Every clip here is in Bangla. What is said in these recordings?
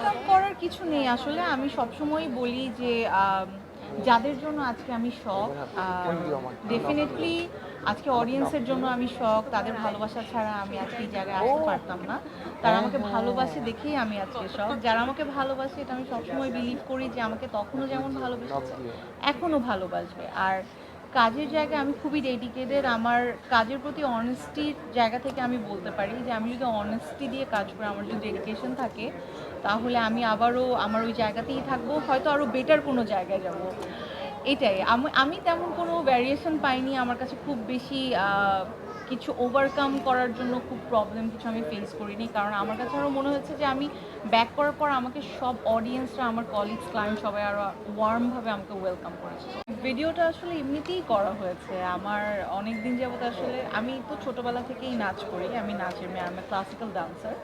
ওভারকাম করার কিছু নেই। আসলে আমি সবসময় বলি যে যাদের জন্য আজকে আমি শখ ডেফিনেটলি আজকে অডিয়েন্সের জন্য আমি শখ তাদের ভালোবাসা ছাড়া আমি আজকে এই জায়গায় আসতে পারতাম না। তারা আমাকে ভালোবাসে দেখেই আমি আজকে শখ। যারা আমাকে ভালোবাসে এটা আমি সবসময় বিলিভ করি যে আমাকে তখনও যেমন ভালোবেসেছে এখনও ভালোবাসবে। আর কাজের জায়গায় আমি খুবই ডেডিকেটেড আমার কাজের প্রতি অনেস্টির জায়গা থেকে আমি বলতে পারি যে, আমি যদি অনেস্টি দিয়ে কাজ করি, আমার যদি ডেডিকেশন থাকে, তাহলে আমি আবারও আমার ওই জায়গাতেই থাকব, হয়তো আরও বেটার কোনো জায়গায় যাব। এটাই। আমি আমি তেমন কোনো ভ্যারিয়েশন পাইনি। আমার কাছে খুব বেশি কিছু ওভারকাম করার জন্য খুব প্রবলেম কিছু আমি ফেস করিনি। কারণ আমার কাছে আরও মনে হচ্ছে যে, আমি ব্যাক করার পর আমাকে সব অডিয়েন্সরা আমার কলিগস ক্লায়েন্ট সবাই আরও ওয়ার্মভাবে আমাকে ওয়েলকাম করেছে। ভিডিওটা আসলে এমনিতেই করা হয়েছে। আমার অনেক দিন যাবত আসলে আমি তো ছোটোবেলা থেকেই নাচ করি। আমি নাচের মেয়ে আমি ক্লাসিক্যাল ডান্সার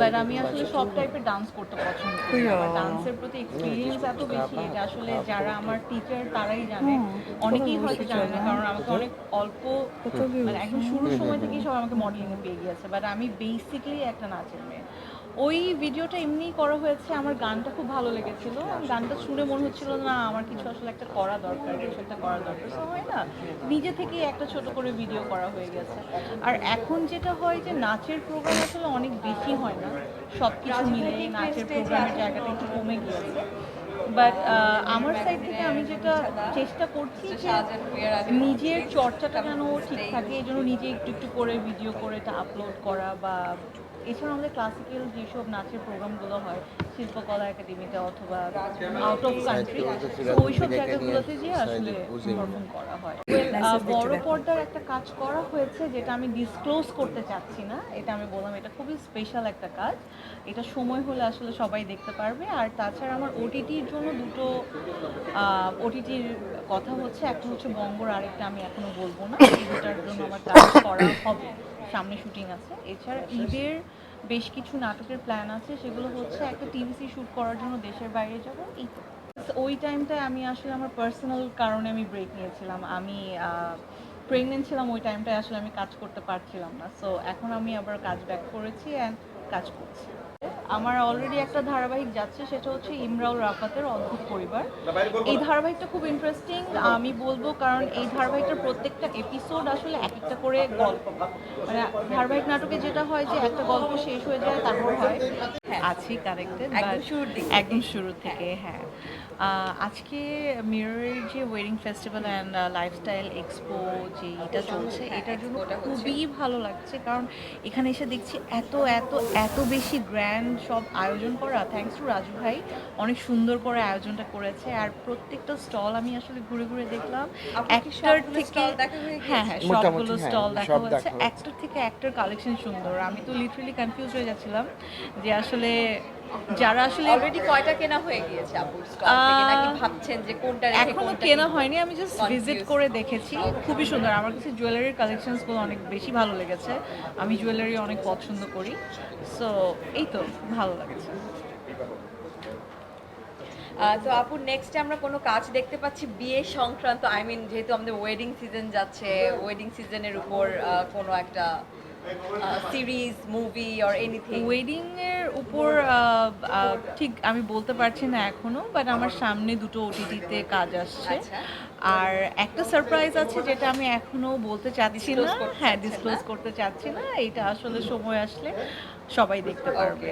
বাট আমি আসলে সব টাইপের ডান্স করতে পছন্দ করি। আমার ডান্সের প্রতি এক্সপিরিয়েন্স এত বেশি এটা আসলে যারা আমার টিচার তারাই জানে। অনেকেই হয়তো জানে না কারণ আমাকে অনেক অল্প মানে একদম শুরুর সময় থেকেই সবাই আমাকে মডেলিং এ পেয়ে গিয়েছে। বাট আমি বেসিক্যালি একটা নাচের মেয়ে। ওই ভিডিওটা এমনিই করা হয়েছে আমার গানটা খুব ভালো লেগেছিল। গানটা শুনে মনে হচ্ছিল না আমার কিছু আসলে একটা করা দরকার কিছু একটা করা দরকার। সো হয় না? নিজে থেকেই একটা ছোট করে ভিডিও করা হয়ে গেছে। আর এখন যেটা হয় যে নাচের প্রোগ্রাম আসলে অনেক বেশি হয় না। সব কিছু মিলে নাচের প্রোগ্রামের জায়গাটা একটু কমে গিয়েছে। বাট আমার সাইড থেকে আমি যেটা চেষ্টা করছি যে নিজের চর্চাটা যেন ঠিক থাকে এই জন্য নিজে একটু একটু করে ভিডিও করে এটা আপলোড করা বা এছাড়া আমাদের ক্লাসিক্যাল যেসব নাচের প্রোগ্রামগুলো হয় শিল্পকলা একাডেমিতে অথবা আউট অফ কান্ট্রি ওইসব জায়গাগুলোতে যে আসলে পারফর্ম করা হয়। বড় পর্দার একটা কাজ করা হয়েছে যেটা আমি ডিসক্লোজ করতে চাচ্ছি না এটা আমি বললাম এটা খুবই স্পেশাল একটা কাজ। এটা সময় হলে আসলে সবাই দেখতে পারবে। আর তাছাড়া আমার ওটিটির জন্য দুটো ওটিটির কথা হচ্ছে একটা হচ্ছে বঙ্গর আরেকটা আমি এখনও বলব না। এই দুটার জন্য আমার কাজ করা হবে। সামনে শুটিং আছে। এছাড়া ঈদের বেশ কিছু নাটকের প্ল্যান আছে, সেগুলো হচ্ছে একটা টিভিসি শ্যুট করার জন্য দেশের বাইরে যাব। এই। ওই টাইমটায় আমি আসলে আমার পার্সোনাল কারণে আমি ব্রেক নিয়েছিলাম। আমি প্রেগনেন্ট ছিলাম ওই টাইমটায় আসলে আমি কাজ করতে পারছিলাম না। সো এখন আমি আবার কাজ ব্যাক করেছি অ্যান্ড কাজ করছি। আমার অলরেডি একটা ধারাবাহিক যাচ্ছে সেটা হচ্ছে ইমরাউল রাফাতের অদ্ভুত পরিবার। এই ধারাবাহিকটা খুব ইন্টারেস্টিং আমি বলব কারণ এই ধারাবাহিকটার প্রত্যেকটা এপিসোড আসলে এক একটা করে গল্প। মানে ধারাবাহিক নাটকে যেটা হয় যে একটা গল্প শেষ হয়ে যায় তারপর হয়। আছি কারেক্টেড একদম শুরু থেকে হ্যাঁ। আজকে মিররের যে wedding festival and lifestyle expo যে এটা চলছে এটার জন্য খুবই ভালো লাগছে কারণ এখানে এসে দেখছি এত এত এত বেশি গ্র্যান্ড সব আয়োজন করা। থ্যাঙ্কস টু রাজু ভাই অনেক সুন্দর করে আয়োজনটা করেছে। আর প্রত্যেকটা স্টল আমি আসলে ঘুরে ঘুরে দেখলাম। একটার থেকে দেখা হয়ে হ্যাঁ হ্যাঁ সবগুলো হ্যাঁ, স্টল দেখা সব হয়েছে। একটার থেকে একটার কালেকশন সুন্দর। আমি তো লিটারালি কনফিউজ হয়ে যাচ্ছিলাম যে আসলে যারা আসলে অলরেডি কয়টা কেনা হয়ে গিয়েছে আপুর স্টল থেকে নাকি ভাবছেন যে কোনটা রেখে এখনও কেনা হয়নি আমি জাস্ট ভিজিট করে দেখেছি। খুবই সুন্দর। আমার কাছে জুয়েলারির কালেকশনসগুলো অনেক বেশি ভালো লেগেছে। আমি জুয়েলারি অনেক পছন্দ করি। সো এই তো ভালো লাগছে। তো আপু নেক্সট আমরা কোনো কাজ দেখতে পাচ্ছি বিয়ে সংক্রান্ত আই মিন যেহেতু আমাদের ওয়েডিং সিজন যাচ্ছে ওয়েডিং সিজনের উপর আহ, কোনো একটা series movie or anything wedding এর উপর আহ, আহ, ঠিক আমি বলতে পারছি না এখনও বাট আমার সামনে দুটো ওটিটিতে কাজ আসছে। আচ্ছা। আর একটা সারপ্রাইজ আছে যেটা আমি এখনও বলতে চাচ্ছি না। হ্যাঁ ডিসক্লোজ করতে চাচ্ছি না। এটা আসলে সময় আসলে সবাই দেখতে পারবে।